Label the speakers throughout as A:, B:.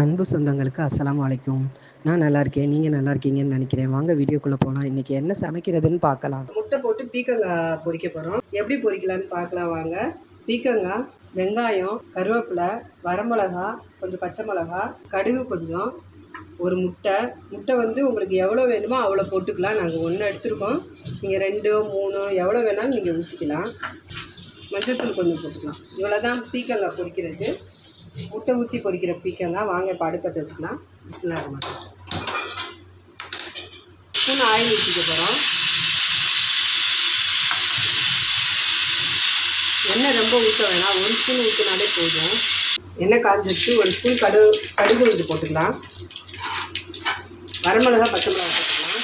A: அன்பு சொந்தங்களுக்கு அஸ்லாம் வலைக்கும் நான் நல்லா இருக்கேன் நீங்கள் நல்லா இருக்கீங்கன்னு நினைக்கிறேன். வாங்க வீடியோக்குள்ளே போகலாம் இன்றைக்கி என்ன சமைக்கிறதுன்னு பார்க்கலாம்.
B: முட்டை போட்டு பீக்கங்காய் பொரிக்க போகிறோம் எப்படி பொரிக்கலான்னு பார்க்கலாம் வாங்க. பீக்கங்காய் வெங்காயம் கருவேப்பிலை வரமிளகா கொஞ்சம் பச்சை மிளகா கடுகு கொஞ்சம் ஒரு முட்டை. முட்டை வந்து உங்களுக்கு எவ்வளோ வேணுமோ அவ்வளோ போட்டுக்கலாம். நாங்கள் ஒன்று எடுத்துருக்கோம். நீங்கள் ரெண்டு மூணு எவ்வளோ வேணாலும் நீங்கள் ஊற்றிக்கலாம் மஞ்சத்தூள் கொஞ்சம் போட்டுக்கலாம். இவ்வளோ தான் பீக்கங்காய் பொரிக்கிறது முட்டை ஊற்றி பொரிக்கிற பீக்கங்காய் வாங்க இப்போ அடுப்பத்தை வச்சுக்கலாம். பிஸ்லாக மாட்டோம் ஸ்பூன் ஆயில் ஊற்றிக்க போகிறோம் எண்ணெய் ரொம்ப ஊற்ற வேணாம். ஒரு ஸ்பூன் ஊற்றினாலே போதும். எண்ணெய் காஞ்சிச்சு ஒரு ஸ்பூன் கடு கடுகு இது போட்டுக்கலாம். வரமிளகா பச்சை மிளகா போட்டுக்கலாம்.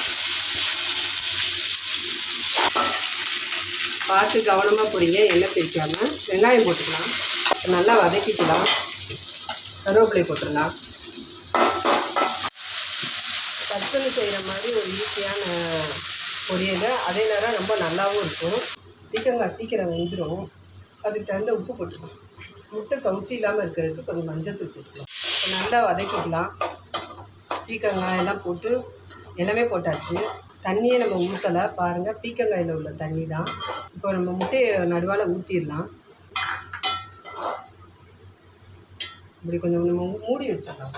B: பார்த்து கவனமாக பொடிங்க எண்ணெய் பிரிக்காமல் வெங்காயம் போட்டுக்கலாம். நல்லா வதக்கிக்கலாம். கருவேப்பிலை போட்டுடலாம். கற்பனை செய்கிற மாதிரி ஒரு ஈஸியான பொரியல். அதே நேரம் ரொம்ப நல்லாவும் இருக்கும். பீக்கங்காய் சீக்கிரம் வெந்துடும் அதுக்கு தகுந்த உப்பு போட்டுக்கலாம். முட்டை கவுச்சி இல்லாமல் இருக்கிறதுக்கு கொஞ்சம் மஞ்சத்தூள் போட்டுக்கலாம். நல்லா வதக்கிக்கலாம். பீக்கங்காய் எல்லாம் போட்டு எல்லாமே போட்டாச்சு. தண்ணியை நம்ம ஊற்றலை பாருங்கள் பீக்கங்காயில் உள்ள தண்ணி தான். இப்போ நம்ம முட்டையை நடுவால் ஊற்றிடலாம் இப்படி கொஞ்சம் நம்ம மூடி வச்சிடலாம்.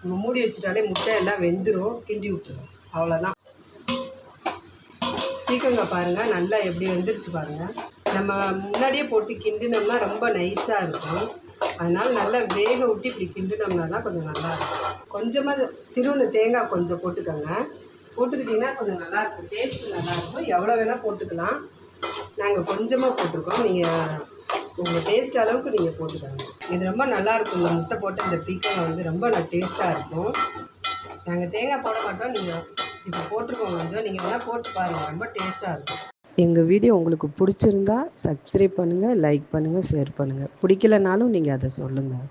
B: நம்ம மூடி வச்சுட்டாலே முட்டை எல்லாம் வெந்துடும் கிண்டி விட்டுரும். அவ்வளோதான். பீக்கங்காய் பாருங்கள் நல்லா எப்படி வெந்துருச்சு பாருங்கள் நம்ம முன்னாடியே போட்டு கிண்டினோம்னா ரொம்ப நைஸாக இருக்கும். அதனால் நல்லா வேக விட்டு இப்படி கிண்டினோம்னா தான் கொஞ்சம் நல்லா இருக்கும். கொஞ்சமாக திருவண்ண தேங்காய் கொஞ்சம் போட்டுக்கோங்க. போட்டுக்கிட்டிங்கன்னா கொஞ்சம் நல்லாயிருக்கும் டேஸ்ட்டு நல்லாயிருக்கும் எவ்வளோ வேணால் போட்டுக்கலாம். நாங்கள் கொஞ்சமாக போட்டிருக்கோம். நீங்கள் உங்கள் டேஸ்ட் அளவுக்கு நீங்கள் போட்டுக்கோங்க. இது ரொம்ப நல்லாயிருக்கும் இந்த முட்டை போட்டு இந்த பீக்கங்காய் வந்து ரொம்ப டேஸ்ட்டாக இருக்கும். நாங்கள் தேங்காய் போட மாட்டோம். நீங்கள் இப்போ போட்டுருக்கோம் கொஞ்சம் நீங்கள் வேணால் போட்டு பாருங்கள் ரொம்ப டேஸ்ட்டாக இருக்கும்.
A: எங்கள் வீடியோ உங்களுக்கு பிடிச்சிருந்தா சப்ஸ்கிரைப் பண்ணுங்கள் லைக் பண்ணுங்கள் ஷேர் பண்ணுங்கள் பிடிக்கலனாலும் நீங்கள் அதை சொல்லுங்கள்